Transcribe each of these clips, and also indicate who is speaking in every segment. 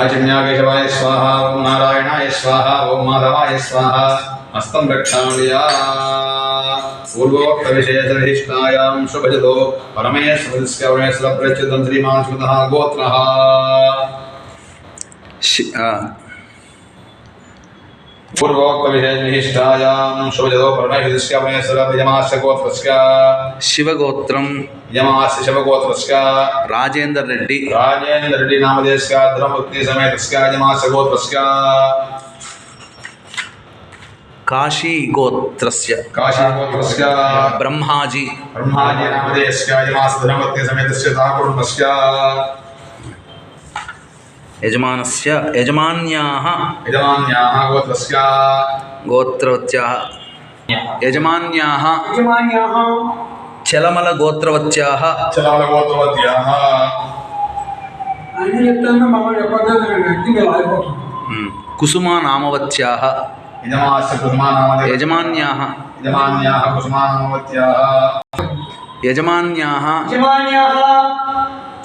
Speaker 1: आचिन्याकेशवाय स्वाहा ॐ नारायणाय स्वाहा ॐ माधवाय स्वाहा हस्तं रक्षामया पूर्वोक्तविशेषविशिष्टायां शुभजतो परमेश्वरस्यवणेश्वरप्रच्युतं श्रीमान् स्मृतः गोत्रः पूर्वोक्तविषयनिष्ठायां शिवगोत्रस्य
Speaker 2: शिवगोत्रं
Speaker 1: यमास्य शिवगोत्रस्य
Speaker 2: राजेन्द्र रेड्डी
Speaker 1: राजेन्द्र रेड्डी नामदेशस्य धर्मभक्ति समेतस्य यमास्य गोत्रस्य
Speaker 2: काशी गोत्रस्य
Speaker 1: काशी
Speaker 2: गोत्रस्य
Speaker 1: ब्रह्माजी ब्रह्माजी नामदेशस्य यमास्य धर्मभक्ति समेतस्य दाकुर्मस्य
Speaker 2: यजमानस्य यजमान्याः
Speaker 1: यजमान्याः गोत्रस्य
Speaker 3: गोत्रवत्याः यजमान्याः यजमान्याः चलमलगोत्रवत्याः
Speaker 2: चलमलगोत्रवत्याः కుసుమా
Speaker 1: నామవత్యాహ
Speaker 2: యజమాన్యాహ
Speaker 3: యజమాన్యాహ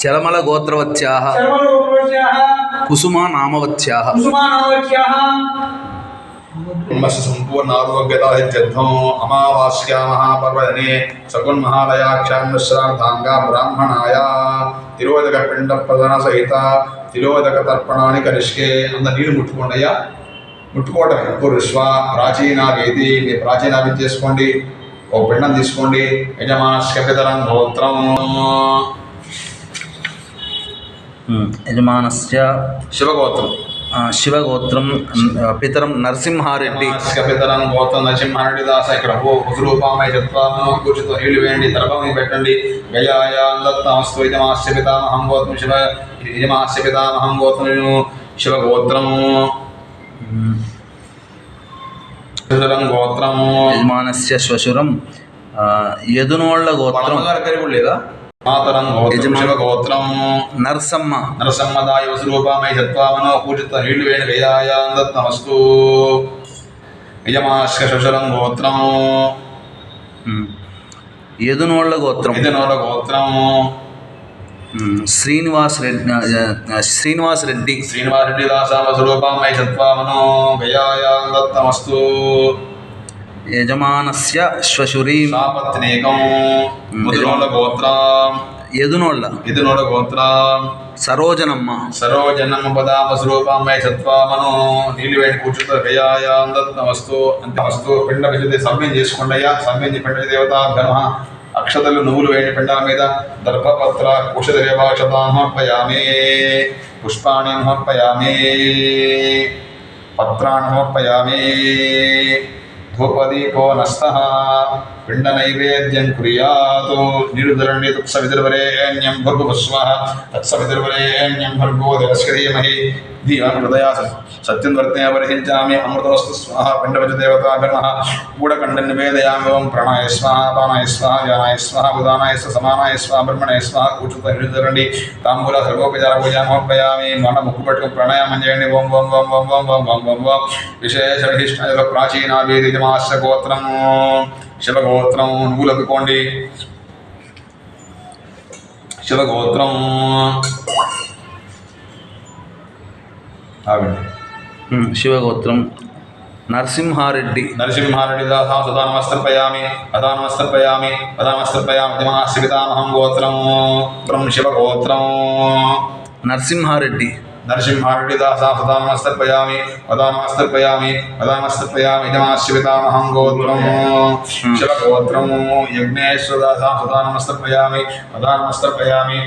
Speaker 2: చలమల
Speaker 3: గోత్రవత్యాహ
Speaker 2: కుసుమా
Speaker 1: నామవత్యాహ కుసుమా నామవత్యాహ సంపూర్ణారోగ్యతార్థం అమావాస్యా మీ ప్రాచీన ఓ పిండం తీసుకోండి యజమానస్య
Speaker 2: పితరం యజమానస్య
Speaker 1: శివగోత్రం.
Speaker 2: శివగోత్రం పితరం నరసింహారెడ్డి.
Speaker 1: పితరం గోత్రం నరసింహారెడ్డి దాస. ఇక్కడ ఓ రూపామై చత్వామో కూర్చుతో నీళ్ళు వేయండి తర్పం పెట్టండి గయాయాందత్తమస్తు యజమాస్య పితామహం గోత్రం శివ యజమాస్య పితామహం గోత్రం శివగోత్రము
Speaker 2: ఉమ్,
Speaker 1: పితరం గోత్రము
Speaker 2: యజమానస్య శ్వశురం ఆ, యదునోళ్ళ గోత్రం.
Speaker 1: గారు లేదా? గోత్రం.
Speaker 2: నరసమ్మ.
Speaker 1: నరసమ్మదాయ వసురూపామై చత్వామనో పూజిత
Speaker 2: గోత్రం.
Speaker 1: ఎదునోళ్ళ
Speaker 2: రెడ్డి శ్రీనివాస్ రెడ్డి. శ్రీనివాస్ రెడ్డి
Speaker 1: దాసా వసురూపామై చత్వామనో
Speaker 2: యజమానస్య శ్వశురీ.
Speaker 1: సాపత్నేకం ముదునోల గోత్రం.
Speaker 2: సరోజనమ్మ.
Speaker 1: సరోజనమ్మ పదామస్వరూపామై చత్వామనో నీళ్ళు వేడి కూర్చుతో గయాయాందత్తమస్తు అంతమస్తు పిండ విశుద్ధి సమ్యం చేసుకోండి అయ్యా సమ్యం పిండ దేవత ధర్మ. అక్షతలు నువ్వులు వేడి పిండాల మీద దర్భపత్ర కుషదేవాక్షతామర్పయామి పుష్పాణి సమర్పయామి పత్రాన్ని సమర్పయామి دھوپدीपो नस्तः पिण्डनैवेद्यं कुर्यातो निरुदरण्य तत्सवितर्वरेण्यं भर्गुभस्वः तत्सवितर्वरेण्यं भर्गो देवस्करीमहि धियान् हृदया सत्यं वर्तने परिहिञ्चामि अमृतमस्तु स्वाहा पिण्डवचदेवताभिनः गूढकण्डं निवेदयामि ओं प्रणाय स्वाहा पानाय स्वाहा व्यानाय स्वाहा उदानाय स्व समानाय स्वाहा ब्रह्मणे स्वाहा उचित निरुदरण्डि ताम्बूल सर्वोपचारपूजामोपयामि मनमुखुपटुं प्रणयमञ्जयणि ओं ओं ओं ओं ओं ओं ओं ओं ओं विशेषविशिष्ट प्राचीनाभिजमास्य गोत्रम् శివగోత్రం నువ్వులు అందుకోండి శివగోత్రం
Speaker 2: శివగోత్రం. నరసింహారెడ్డి.
Speaker 1: నరసింహారెడ్డి దాసా సదా నమస్తర్పయామి అదా గోత్రం. శివగోత్రం.
Speaker 2: నరసింహారెడ్డి.
Speaker 1: نرسیمہسامپیاں پدا نتپیا میں پدا نتپیا مہنگوت گوتر یوردانپیا پدانتیاں پد نتپیامہ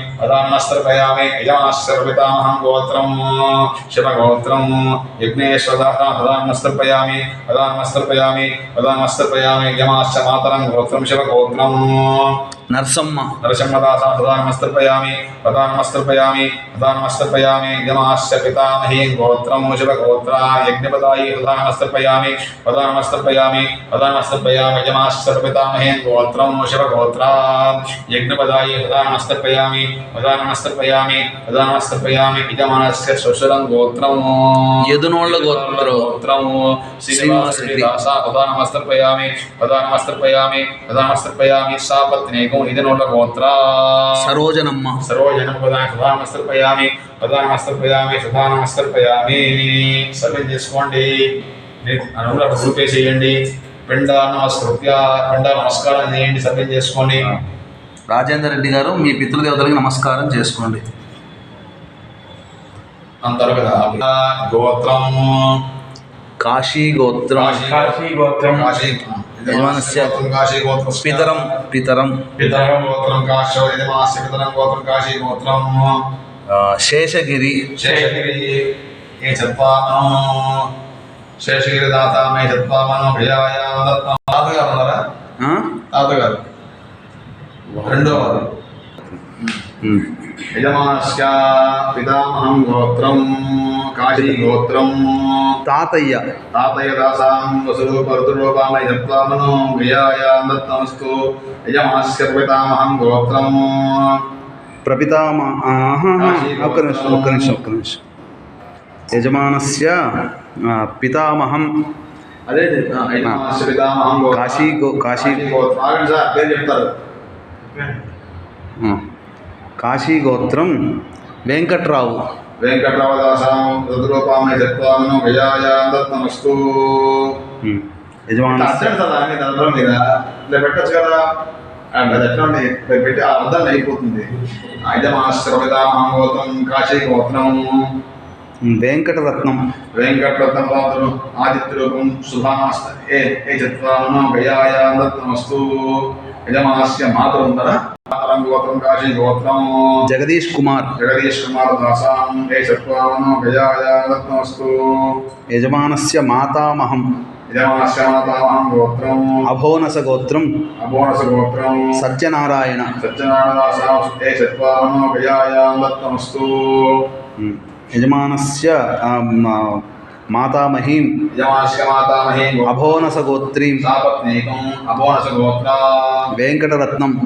Speaker 1: گوتگوت یورستیا پدانپیا پد نتپیا میں یجمت گوتگوتر
Speaker 2: నరసమ్మ
Speaker 1: నరసింహదాసమస్తృపయామి ప్రధానమస్తృపయామి ప్రధానమస్తృపయామి యమాశ్చ పితామహి గోత్రమోషభ గోత్రాయజ్ఞపదాయి ప్రధానమస్తృపయామి ప్రధానమస్తృపయామి ప్రధానమస్తృపయామి యమాశ్చ పితామహి గోత్రమోషభ గోత్రా యజ్ఞపదాయి ప్రధానమస్తృపయామి ప్రధానమస్తృపయామి ప్రధానమస్తృపయామి యజమానస్య శ్వశురం గోత్రము
Speaker 2: యదునోళ్ళ గోత్రము
Speaker 1: గోత్రము
Speaker 2: శ్రీనివాస
Speaker 1: ప్రధానమస్తృపయామి ప్రధానమస్తృపయామి ప్రధానమస్తృపయామి సాపత్నేక నిధనుల గోత్ర
Speaker 2: సరోజనమ్మ.
Speaker 1: సర్వజనం పదాన్ని సుధానమస్తర్పయామి ప్రధానమస్తర్పయామి సుధానమస్తర్పయామి సర్వం చేసుకోండి. అనుగుణ రూపేసేయండి పిండ నమస్కృత్య పిండ నమస్కారం చేయండి సర్వం చేసుకోండి.
Speaker 2: రాజేందర్ రెడ్డి గారు మీ పితృదేవతలకి నమస్కారం చేసుకోండి.
Speaker 1: కదా. గోత్రం.
Speaker 2: కాశీ గోత్రం.
Speaker 1: కాశీ
Speaker 3: కాశీ గోత్రం.
Speaker 1: కాశీ
Speaker 2: యజమానస్య
Speaker 1: గోత్రం కాశీ గోత్రం
Speaker 2: పితరం పితరం.
Speaker 1: పితరం గోత్రం కాశీ యజమానస్య పితరం గోత్రం కాశీ గోత్రం.
Speaker 2: ఆ, శేషగిరి.
Speaker 1: శేషగిరి ఏ చత్వామను శేషగిరి దాత మే చత్వామను ప్రియాయ దత్తం తాతగారు ఉన్నారా? తాతగారు. రెండో వారు. యజమానస్య పితామహం గోత్రం కాశీ గోత్రం
Speaker 2: తాతయ్య.
Speaker 1: తాతయ్య దాసాం వసుడు పరుతుడోపామై చత్వామను ప్రియాయ దత్తమస్తు యజమానస్య పితామహం గోత్రం
Speaker 2: ప్రపితామ ఒక్క నిమిషం ఒక్క నిమిషం ఒక్క నిమిషం. యజమానస్య పితామహం.
Speaker 1: అదే
Speaker 2: కాశీ కాశీ
Speaker 1: గోత్రం చెప్తారు.
Speaker 2: ఆ, కాశీ గోత్రం వెంకట్రావు
Speaker 1: వెంకటరామదాసాం రుద్రూపామై దత్తమస్తు. అర్థం మీద. పెట్టచ్చు కదా? అది ఎట్లా పెట్టి ఆ అర్థం అయిపోతుంది. కాశీ గోత్రం
Speaker 2: వెంకటరత్నం.
Speaker 1: వెంకటరత్నం పాత్రం ఆదిత్యరూపం శుభామాస్త ఏ ఏ గజాయ దత్తమస్తు. యజమానస్య మాతృ ఉందరా మాతరం గోత్రం కాశీ గోత్రం.
Speaker 2: జగదీష్ కుమార్.
Speaker 1: జగదీష్ కుమార్ దాసాం. ఏ చత్వామను గజాయ దత్తమస్తు
Speaker 2: యజమానస్య మాతామహం.
Speaker 1: మాతామహం గోత్రం.
Speaker 2: అభోనస గోత్రం. సత్యనారాయణ. ఉమ్. యజమానస్య మాతామహీం.
Speaker 1: యజమానస్య మాతామహీ
Speaker 2: అభోనస గోత్రీం
Speaker 1: సాపత్నీకం అబోనస గోత్ర
Speaker 2: వెంకటరత్నం.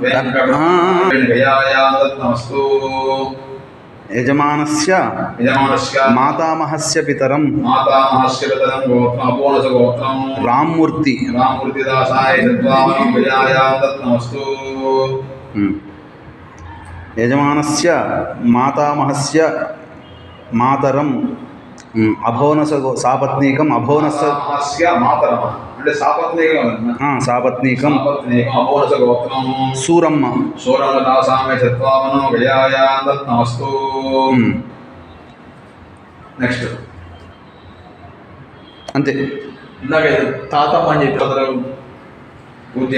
Speaker 2: యజమానస్య మాతామహస్య పితరం. రామ్మూర్తి. యజమానస్య మాతామహస్య మాతరం. అభోనస సాపత్నీకం అభోనస
Speaker 1: అంటే సాపత్నీకం
Speaker 2: సూరమ్మ.
Speaker 1: నెక్స్ట్
Speaker 2: అంతే.
Speaker 1: ఇందాక ఇది తాతమ్మ అని చెప్పి పూజ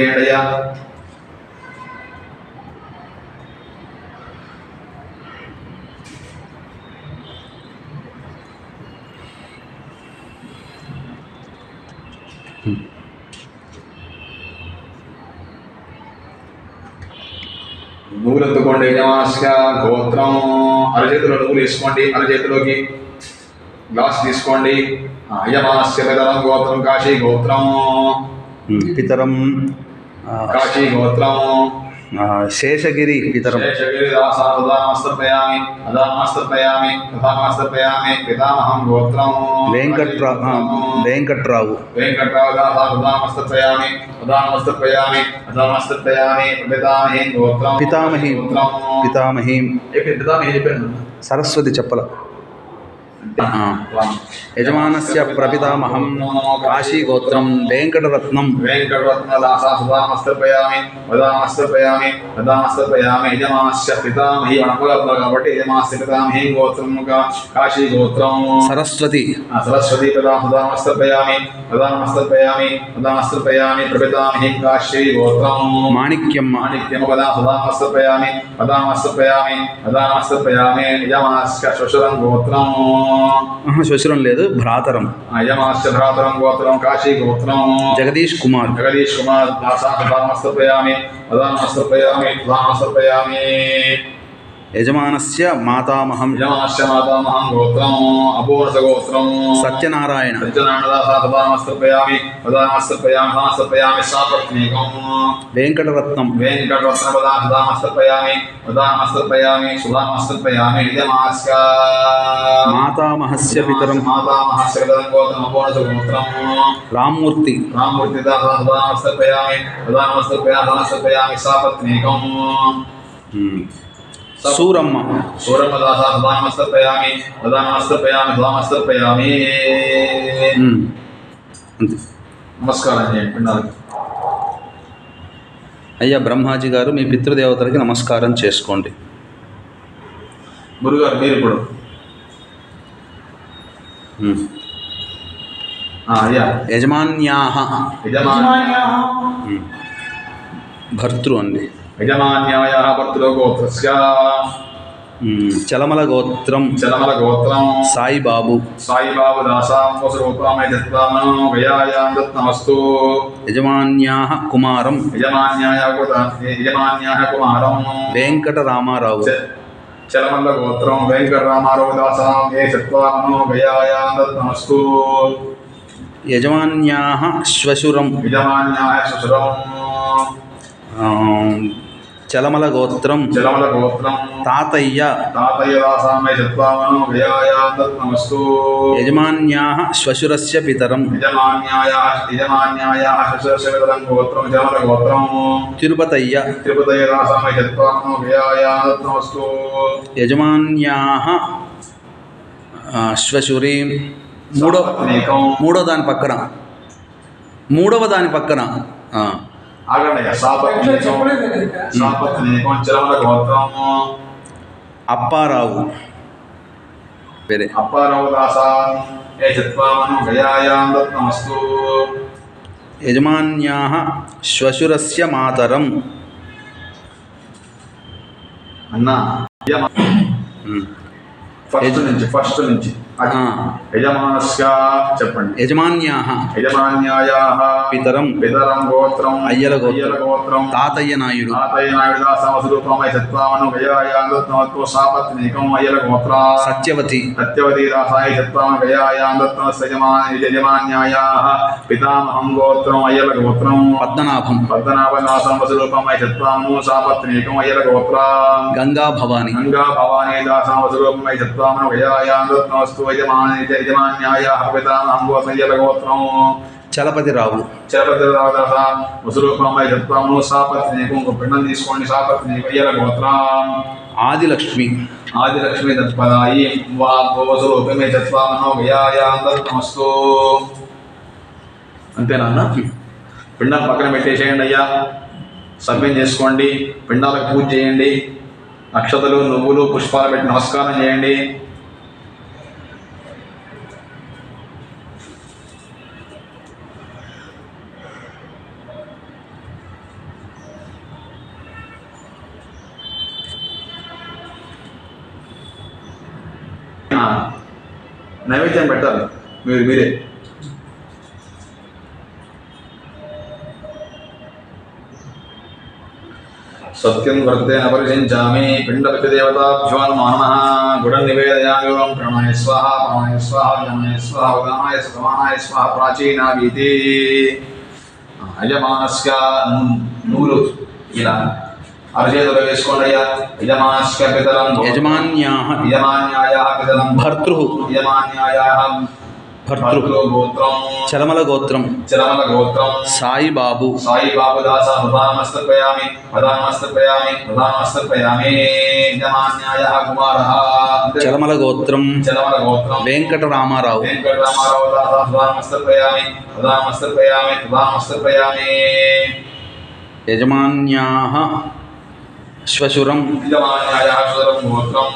Speaker 1: నూలెత్తుకోండి యజమానస్య గోత్రం. అరచేతిలో నువ్వులు వేసుకోండి అరచేతిలోకి గ్లాస్ తీసుకోండి. ఆ, యజమానస్య పితరం గోత్రం కాశీ గోత్రం.
Speaker 2: పితరం
Speaker 1: కాశీ గోత్రం.
Speaker 2: శేషగిరి పితరం వెంకట్రా వెంకట్రావు.
Speaker 1: పితామహీం
Speaker 2: పితామహీం సరస్వతి చెప్పల. యజమానస్య ప్రపితామహం కాశీగోత్రం వెంకటరత్నం
Speaker 1: వెంకటరత్నదాసాదామస్తర్పయామి వదామస్తర్పయామి వదామస్తర్పయామి యజమానస్య పితామహి అనుకూలత్వం కాబట్టి యజమానస్య పితామహి గోత్రం కాశీ గోత్రం
Speaker 2: సరస్వతి
Speaker 1: ఆ సరస్వతి పదామస్తర్పయామి వదామస్తర్పయామి వదామస్తర్పయామి ప్రపితామహి కాశీ గోత్రం
Speaker 2: మాణిక్యమ్మ
Speaker 1: మాణిక్యమ పదా సదామస్తర్పయామి పదామస్తర్పయామి పదామస్తర్పయామి యజమానస్య శ్వశురం గోత్రం
Speaker 2: శశురం లేదు భ్రాతరం.
Speaker 1: భ్రాతరం గోత్రం కాశీ గోత్రం
Speaker 2: జగదీష్ కుమార్.
Speaker 1: జగదీష్ కుమార్ దాసా పదామస్తర్పయామి పదామస్తర్పయామి పదామస్తర్పయామి
Speaker 2: యజమానస్య మాతామహం.
Speaker 1: యజమానస్య మాతామహం గోత్రం అపూర్ణస గోత్రం
Speaker 2: సత్యనారాయణ.
Speaker 1: సత్యనారాయణదాసపయామి పదామస్తపయామి దామస్తపయామి సాపత్నీకం
Speaker 2: వెంకటరత్నం.
Speaker 1: వెంకటరత్నపదామస్తపయామి పదామస్తపయామి సుధామస్తపయామి యజమానస్య
Speaker 2: మాతామహస్య పితరం.
Speaker 1: మాతామహస్య పితరం గోత్రం అపూర్ణస గోత్రం
Speaker 2: రామ్మూర్తి
Speaker 1: రామూర్తిదాసపయామి పదామస్తపయామి దామస్తపయామి సాపత్నీకం
Speaker 2: ఉమ్. సూరమ్మ.
Speaker 1: సూరమదాసపయామి పదామస్తపయామి దామస్తపయామి
Speaker 2: ఉమ్. అంతే.
Speaker 1: నమస్కారం చేయండి
Speaker 2: అయ్యా బ్రహ్మాజీ గారు మీ పితృదేవతలకి నమస్కారం చేసుకోండి.
Speaker 1: గురుగారు మీరు ఇప్పుడు. అయ్యా.
Speaker 3: యజమాన్యాः
Speaker 2: ఉమ్. భర్తృ అండి.
Speaker 1: యజమాన్యాయ భర్తృ గోత్రస్య.
Speaker 2: చలమల గోత్రం
Speaker 1: చలమల గోత్రం
Speaker 2: సాయిబాబు.
Speaker 1: సాయిబాబు దాసాంబస్వరూపమై దత్తామనో గయాయాం దత్తమస్తు.
Speaker 2: యజమాన్యాహ కుమారం.
Speaker 1: యజమాన్యాయ యజమాన్యాయ కుమారం.
Speaker 2: వెంకటరామారావు.
Speaker 1: చలమల్ల గోత్రం వెంకటరామారావు దాసాం ఏ చత్వామనో గయాయాం దత్తమస్తు.
Speaker 2: యజమాన్యాహ శ్వశురం.
Speaker 1: యజమాన్యాయ శుశ్రం
Speaker 2: ఆ, చలమల గోత్రం
Speaker 1: చలమల గోత్రం
Speaker 2: తాతయ్య
Speaker 1: తాతయ్య దాసామై చత్వామనో గయాయాం దత్తమస్తు
Speaker 2: యజమాన్యాహ శ్వశురస్య పితరం
Speaker 1: యజమాన్యాయ యజమాన్యాయ శశశవిదరం గోత్రం జమల గోత్రం.
Speaker 2: తిరుపతయ్య
Speaker 1: తిరుపతయ రాసామయ చత్వామో వ్యయాయాత్మస్తు
Speaker 2: యజమాన్యాహ ఆ, శ్వశురి మూడో మూడో దాని పక్కన. మూడవ దాని పక్కన ఆ,
Speaker 1: ఆగండి
Speaker 2: అప్పారావు. వేరే
Speaker 1: అప్పారావు దాసాం ఏ చత్వామను గయాయాత్మస్తు
Speaker 2: యజమాన్యాహ శ్వశురస్య మాతరం.
Speaker 1: అన్నా. ఫస్ట్ నుంచి ఫస్ట్ నుంచి. చెప్పండి.
Speaker 2: యజమాన్యాహ
Speaker 1: యజమాన్యాయ.
Speaker 2: పితరం.
Speaker 1: పితరం గోత్రం.
Speaker 2: అయ్యల గోత్రం.
Speaker 1: గోత్రం.
Speaker 2: తాతయ్య నాయుడు.
Speaker 1: తాతయ్య నాయుదాసమస్వరూపమై సత్వామను గయాయాందత్నవత్వ సాపత్నీకం అయ్యల గోత్ర.
Speaker 2: సత్యవతి.
Speaker 1: సత్యవతి దాసాయ సత్వామ గయాయాందత్న యజమాన యజమాన్యాయ. పితామహం గోత్రం అయ్యల గోత్రం.
Speaker 2: పద్మనాభం.
Speaker 1: పద్మనాభదాసమస్వరూపమై సత్వాము సాపత్నీకం అయ్యల గోత్ర.
Speaker 2: గంగా భవాని.
Speaker 1: గంగా భవానీ దాసమస్వరూపమై సత్వామను పితామహం గోత్రం అయ్యల గోత్రం
Speaker 2: చలపతిరావు.
Speaker 1: వసురూపమై సత్వాము సాపత్నీకం ఒక పిండం తీసుకోండి సాపత్నీకం అయ్యల గోత్రం
Speaker 2: ఆదిలక్ష్మి
Speaker 1: ఆదిలక్ష్మీ తత్పదాయి వా గోవసురూపమే తత్వామనో గయాయాందస్తు అంతేనా అన్న పిండాలు పక్కన పెట్టేసేయండి అయ్యా సభ్యం చేసుకోండి పిండాలకు పూజ చేయండి అక్షతలు నువ్వులు పుష్పాలు పెట్టి నమస్కారం చేయండి। నైవేద్యం పెట్టాలి మీరు మీరే సత్యం వర్తేన పరిశించామి పిండపితదేవతాభ్యో నమో నమః గుడం నివేదయామి ఓం ప్రణాయ స్వాహ ప్రాణాయ స్వాహ జనాయ స్వాహ ఉదానాయ సమానాయ స్వాహ ప్రాచీనావీతి యజమానస్య నూలు ఇలా
Speaker 2: యజమాన్యాహ
Speaker 1: యజమాన్యాయ పితరం
Speaker 2: భర్తృ
Speaker 1: యజమాన్యాయ
Speaker 2: భర్తృ
Speaker 1: భర్తృ గోత్రం
Speaker 2: చలమల గోత్రం
Speaker 1: చరమల గోత్రం
Speaker 2: సాయిబాబు
Speaker 1: సాయి బాబుదాస ప్రధానమస్తర్పయామి ప్రధానమస్తర్పయామి ప్రధానమస్తర్పయామి యజమాన్యాయ కుమారः
Speaker 2: చలమల గోత్రం
Speaker 1: చరమల గోత్రం
Speaker 2: వెంకటరామారావు
Speaker 1: వెంకటరామారావు దాస ప్రధానమస్తర్పయామి ప్రధానమస్తర్పయామి ప్రధానమస్తర్పయామి
Speaker 2: యజమాన్యాహ శ్వశురం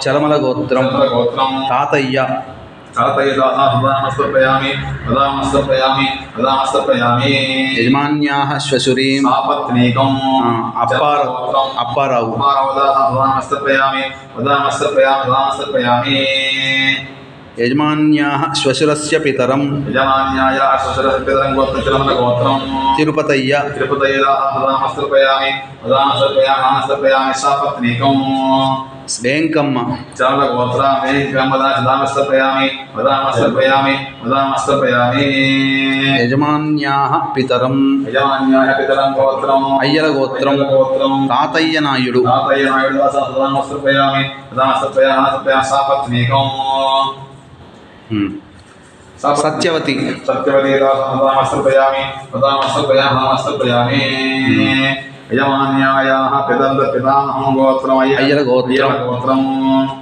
Speaker 2: చలమల గోత్రం తాతయ్య యజమాన్యాహ శ్వశురీం
Speaker 1: సాపత్నీకం.
Speaker 2: అప్పార
Speaker 1: గోత్రం
Speaker 2: అప్పారావు.
Speaker 1: ప్రధానమస్తర్పయామి ప్రధానమస్తర్పయామి ప్రధానమస్తర్పయామి
Speaker 2: యజమాన్యాహ శ్వశురస్య పితరం.
Speaker 1: యజమాన్యాయ సుశరపితరం గోత్రం చిరమల గోత్రం.
Speaker 2: తిరుపతయ్య.
Speaker 1: తిరుపతయ ప్రధానమస్తర్పయామి ప్రధానమస్తర్పయామి ప్రధానమస్తర్పయామి సాపత్నీకం
Speaker 2: వెంకమ్మ.
Speaker 1: చరణ గోత్రామి వదామస్తర్పయామి వదామస్తర్పయామి వదామస్తర్పయామి
Speaker 2: యజమాన్యా పితరం.
Speaker 1: యజమాన్యాయ పితరం గోత్రం.
Speaker 2: అయ్యల గోత్రం.
Speaker 1: గోత్రం.
Speaker 2: తాతయ్య నాయుడు.
Speaker 1: తాతయ్య నాయుడు వదామస్తర్పయామి సత్పయా సాపత్నీకం.
Speaker 2: సత్యవతి.
Speaker 1: సత్యవతి వదామస్తర్పయామి వదామస్తర్పయామి యజమాన్యాయాः పితంద పితామహం గోత్రం.
Speaker 2: అయ్యల గోత్రం.
Speaker 1: గోత్రం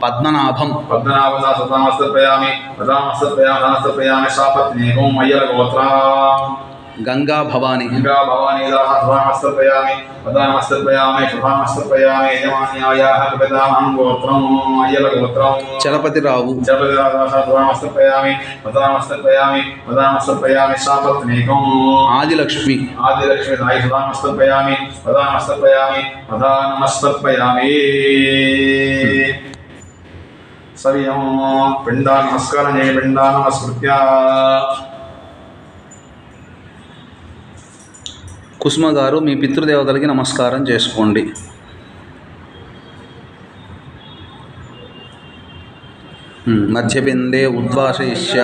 Speaker 2: పద్మనాభం.
Speaker 1: పద్మనాభదాస వదామస్తర్పయామి వదామస్తర్పయామి వదామస్తర్పయామి సాపత్నీకం అయ్యల గోత్రం.
Speaker 2: గంగా భవాని.
Speaker 1: గంగా భవానీదాः శుభామస్తర్పయామి వదామస్తర్పయామి శుభామస్తర్పయామి యజమాన్యాయాः పితామహం గోత్రం అయ్యల గోత్రం
Speaker 2: చలపతిరావు.
Speaker 1: జపదామస్తర్పయామి వదామస్తర్పయామి వదామస్తర్పయామి సాపత్నీకం
Speaker 2: ఆదిలక్ష్మి.
Speaker 1: ఆదిలక్ష్మి దాయి వదామస్తర్పయామి వదామస్తర్పయామి వదానమస్తర్పయామి సవ్యం పిండా నమస్కారం చేయ పిండా నమస్కృత్య
Speaker 2: కుసుమ గారు మీ పితృదేవతలకి నమస్కారం చేసుకోండి. ఉమ్, మధ్యబిందే ఉద్వాసయిష్య